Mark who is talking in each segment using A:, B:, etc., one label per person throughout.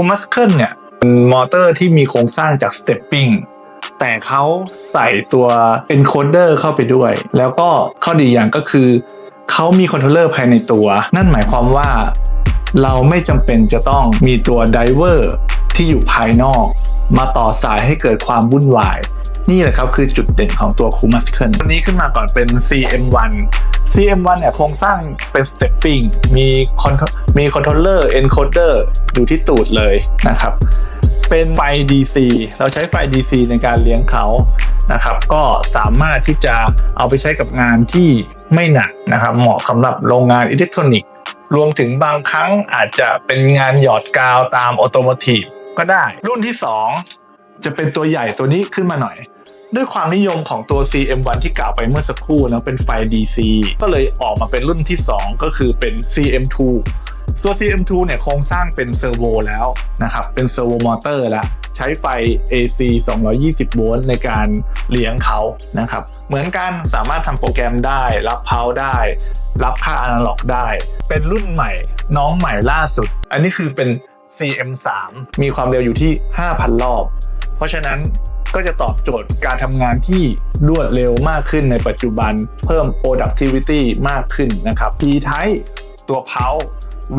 A: คูมัสเคิลเนี่ยเป็นมอเตอร์ที่มีโครงสร้างจากสเตปปิ้งแต่เขาใส่ตัว encoder เข้าไปด้วย แล้วก็ข้อดีอย่างก็คือ เขามีคอนโทรลเลอร์ภายในตัว นั่นหมายความว่าเราไม่จำเป็นจะต้องมีตัวไดเวอร์ที่อยู่ภายนอก มาต่อสายให้เกิดความวุ่นวาย นี่แหละครับคือจุดเด่นของตัวคูมัสเคิลตัวนี้ขึ้นมาก่อนเป็น CM1 CM1 เนี่ยโครงสร้างเป็น stepping มีคอนมีคอนโทรลเลอร์ encoder อยู่ที่ตูดเลยนะครับ เป็นไฟ DC เราใช้ไฟ DC ในการเลี้ยงเขานะครับ ก็สามารถที่จะเอาไปใช้กับงานที่ไม่หนักนะครับ เหมาะสำหรับโรงงานอิเล็กทรอนิกส์ รวมถึงบางครั้งอาจจะเป็นงานหยอดกาวตามออโตโมทีฟก็ได้ รุ่นที่ 2 จะเป็นตัวใหญ่ตัวนี้ขึ้นมาหน่อย ด้วยความนิยมของตัว CM1 ที่กล่าวไปเมื่อสักครู่นะเป็นไฟ DC ก็เลยออกมาเป็นรุ่นที่ 2 ก็คือเป็น CM2 ตัว CM2 เนี่ยโครงสร้างเป็นเซอร์โวแล้วนะครับ เป็นเซอร์โวมอเตอร์แล้ว ใช้ไฟ AC 220 โวลต์ในการเลี้ยงเขานะครับ เหมือนกันสามารถทำโปรแกรมได้ รับเพาได้ รับค่าอนาล็อกได้ เป็นรุ่นใหม่ น้องใหม่ล่าสุด อันนี้คือเป็น CM3 มีความเร็วอยู่ที่ 5,000 รอบ เพราะฉะนั้น ก็จะตอบโจทย์การทำงานที่รวดเร็วมากขึ้นในปัจจุบัน เพิ่ม productivity มากขึ้นนะครับ P type ตัวเพา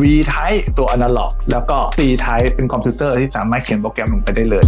A: V type ตัว analog แล้วก็ C type เป็นคอมพิวเตอร์ที่สามารถเขียนโปรแกรมลงไปได้เลย